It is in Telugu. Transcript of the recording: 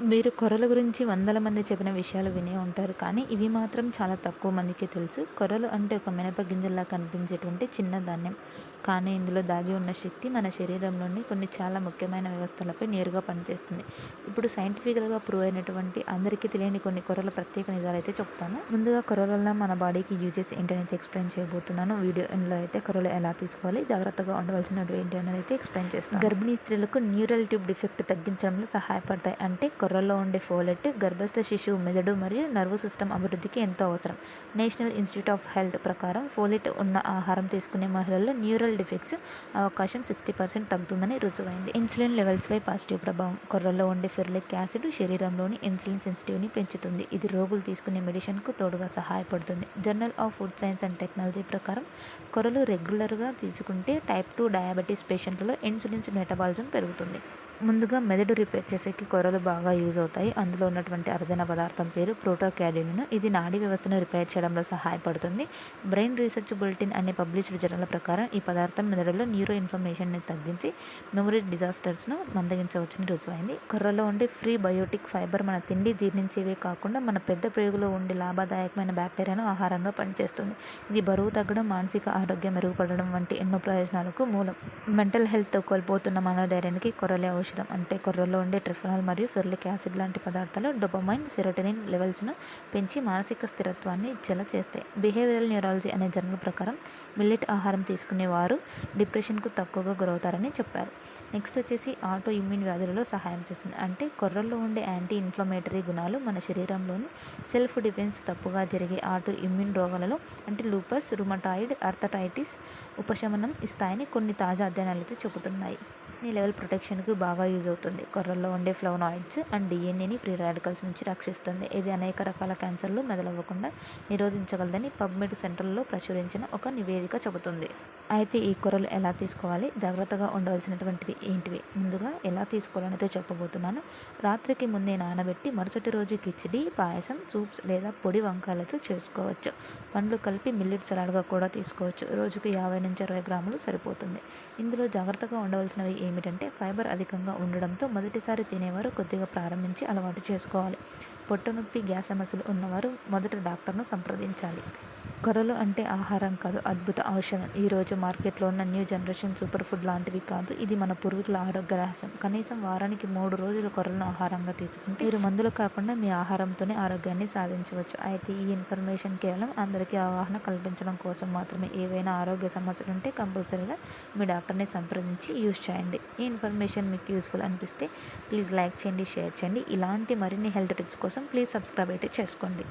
మీరు కొరల గురించి వందల మంది చెప్పిన విషయాలు వినే ఉంటారు. కానీ ఇవి మాత్రం చాలా తక్కువ మందికి తెలుసు. కొరలు అంటే ఒక మినప గింజల్లా కనిపించేటువంటి చిన్న ధాన్యం. కానీ ఇందులో దాగి ఉన్న శక్తి మన శరీరంలోని కొన్ని చాలా ముఖ్యమైన వ్యవస్థలపై నేరుగా పనిచేస్తుంది. ఇప్పుడు సైంటిఫికల్గా ప్రూవ్ అయినటువంటి అందరికీ తెలియని కొన్ని కొర్రల ప్రత్యేక నిజాలు అయితే చెప్తాను. ముందుగా కొరలలో మన బాడీకి యూజెస్ ఏంటనేది ఎక్స్ప్లెయిన్ చేయబోతున్నాను. వీడియో ఎండ్లో అయితే కొరలు ఎలా తీసుకోవాలి జాగ్రత్తగా ఉండవలసినవి ఏంటి అనేది అయితే ఎక్స్ప్లెయిన్ చేస్తాను. గర్భిణీ స్త్రీలకు న్యూరల్ ట్యూబ్ డిఫెక్ట్ తగ్గించడంలో సహాయపడతాయి. అంటే కొర్రలో ఉండే ఫోలెట్ గర్భస్థ శిశువు మెదడు మరియు నర్వ్ సిస్టమ్ అభివృద్ధికి ఎంతో అవసరం. నేషనల్ ఇన్స్టిట్యూట్ ఆఫ్ హెల్త్ ప్రకారం ఫోలెట్ ఉన్న ఆహారం తీసుకునే మహిళల్లో న్యూరల్ డిఫెక్ట్స్ అవకాశం సిక్స్టీ పర్సెంట్ తగ్గుతుందని రుజువైంది. ఇన్సులిన్ లెవెల్స్పై పాజిటివ్ ప్రభావం కొర్రల్లో ఉండే ఫెర్లిక్ యాసిడ్ శరీరంలోని ఇన్సులిన్ సెన్సిటివ్ని పెంచుతుంది. ఇది రోగులు తీసుకునే మెడిసిన్కు తోడుగా సహాయపడుతుంది. Journal of food science and technology ప్రకారం కొర్రలు రెగ్యులర్గా తీసుకుంటే టైప్ టూ డయాబెటీస్ పేషెంట్లలో ఇన్సులిన్స్ మెటబాలిజం పెరుగుతుంది. ముందుగా మెదడు రిపేర్ చేసేకి కొర్రలు బాగా యూజ్ అవుతాయి. అందులో ఉన్నటువంటి అరుదైన పదార్థం పేరు ప్రోటోక్యాడిన్ ఇది నాడీ వ్యవస్థను రిపేర్ చేయడంలో సహాయపడుతుంది. బ్రెయిన్ రీసెర్చ్ బులెటిన్ అనే పబ్లిష్డ్ జర్నల్ ప్రకారం ఈ పదార్థం మెదడులో న్యూరో ఇన్ఫర్మేషన్ని తగ్గించి మెమరీ డిజాస్టర్స్ను మందగించవచ్చని రుజువైంది. కొర్రలో ఉండే ఫ్రీ బయోటిక్ ఫైబర్ మన తిండి జీర్ణించేవే కాకుండా మన పెద్ద ప్రేగులో ఉండే లాభదాయకమైన బ్యాక్టీరియాను ఆహారంగా పనిచేస్తుంది. ఇది బరువు తగ్గడం మానసిక ఆరోగ్యం మెరుగుపడడం వంటి ఎన్నో ప్రయోజనాలకు మూలం. మెంటల్ హెల్త్ కోల్పోతున్న మనోధైర్యానికి కొర్రలే ఔషధం అంటే కొర్రలో ఉండే ట్రిఫనాల్ మరియు ఫెర్లిక్ యాసిడ్ లాంటి పదార్థాలు డొపమైన్ సెరోటనిన్ లెవెల్స్ను పెంచి మానసిక స్థిరత్వాన్ని ఇచ్చేలా చేస్తాయి. బిహేవియరల్ న్యూరాలజీ అనే జర్నల్ ప్రకారం మిల్లెట్ ఆహారం తీసుకునేవారు డిప్రెషన్కు తక్కువగా గురవుతారని చెప్పారు. నెక్స్ట్ వచ్చేసి ఆటో ఇమ్యూన్ వ్యాధులలో సహాయం చేస్తుంది. అంటే కొర్రల్లో ఉండే యాంటీ ఇన్ఫ్లమేటరీ గుణాలు మన శరీరంలోని సెల్ఫ్ డిఫెన్స్ తప్పుగా జరిగే ఆటో ఇమ్యూన్ రోగాలలో అంటే లూపస్ రుమటాయిడ్ అర్థటైటిస్ ఉపశమనం ఇస్తాయని కొన్ని తాజా అధ్యయనాలు అయితే చెబుతున్నాయి. ఈ లెవెల్ ప్రొటెక్షన్కి బాగా యూజ్ అవుతుంది. కొర్రల్లో ఉండే ఫ్లవనాయిడ్స్ అండ్ డిఎన్ఏని ఫ్రీ రాడికల్స్ నుంచి రక్షిస్తుంది. ఇది అనేక రకాల క్యాన్సర్లు మెదలవ్వకుండా నిరోధించగలదని పబ్మెడ్ సెంటర్లో ప్రచురించిన ఒక నివేదిక చెబుతుంది. అయితే ఈ కూరలు ఎలా తీసుకోవాలి? జాగ్రత్తగా ఉండవలసినటువంటివి ఏంటివి? ముందుగా ఎలా తీసుకోవాలనేది చెప్పబోతున్నాను. రాత్రికి ముందే నానబెట్టి మరుసటి రోజు కిచిడి పాయసం సూప్స్ లేదా పొడి వంకాయలతో చేసుకోవచ్చు. పండ్లు కలిపి మిల్లెట్ సలాడ్గా కూడా తీసుకోవచ్చు. రోజుకు యాభై నుంచి అరవై గ్రాములు సరిపోతుంది. ఇందులో జాగ్రత్తగా ఉండవలసినవి ఏమిటంటే ఫైబర్ అధికంగా ఉండడంతో మొదటిసారి తినేవారు కొద్దిగా ప్రారంభించి అలవాటు చేసుకోవాలి. పొట్టనొప్పి గ్యాస్ సమస్యలు ఉన్నవారు మొదట డాక్టర్ను సంప్రదించాలి. కొర్రలు అంటే ఆహారం కాదు అద్భుత ఔషధం. ఈరోజు మార్కెట్లో ఉన్న న్యూ జనరేషన్ సూపర్ ఫుడ్ లాంటివి కాదు ఇది మన పూర్వీకుల ఆరోగ్య రహస్యం. కనీసం వారానికి మూడు రోజులు కొర్రలను ఆహారంగా తీసుకుంటే మీరు మందులు కాకుండా మీ ఆహారంతోనే ఆరోగ్యాన్ని సాధించవచ్చు. అయితే ఈ ఇన్ఫర్మేషన్ కేవలం అందరికీ అవగాహన కల్పించడం కోసం మాత్రమే. ఏవైనా ఆరోగ్య సమస్యలు ఉంటే కంపల్సరీగా మీ డాక్టర్ని సంప్రదించి యూస్ చేయండి. ఈ ఇన్ఫర్మేషన్ మీకు యూస్ఫుల్ అనిపిస్తే ప్లీజ్ లైక్ చేయండి షేర్ చేయండి. ఇలాంటి మరిన్ని హెల్త్ టిప్స్ కోసం ప్లీజ్ సబ్స్క్రైబ్ అయితే చేసుకోండి.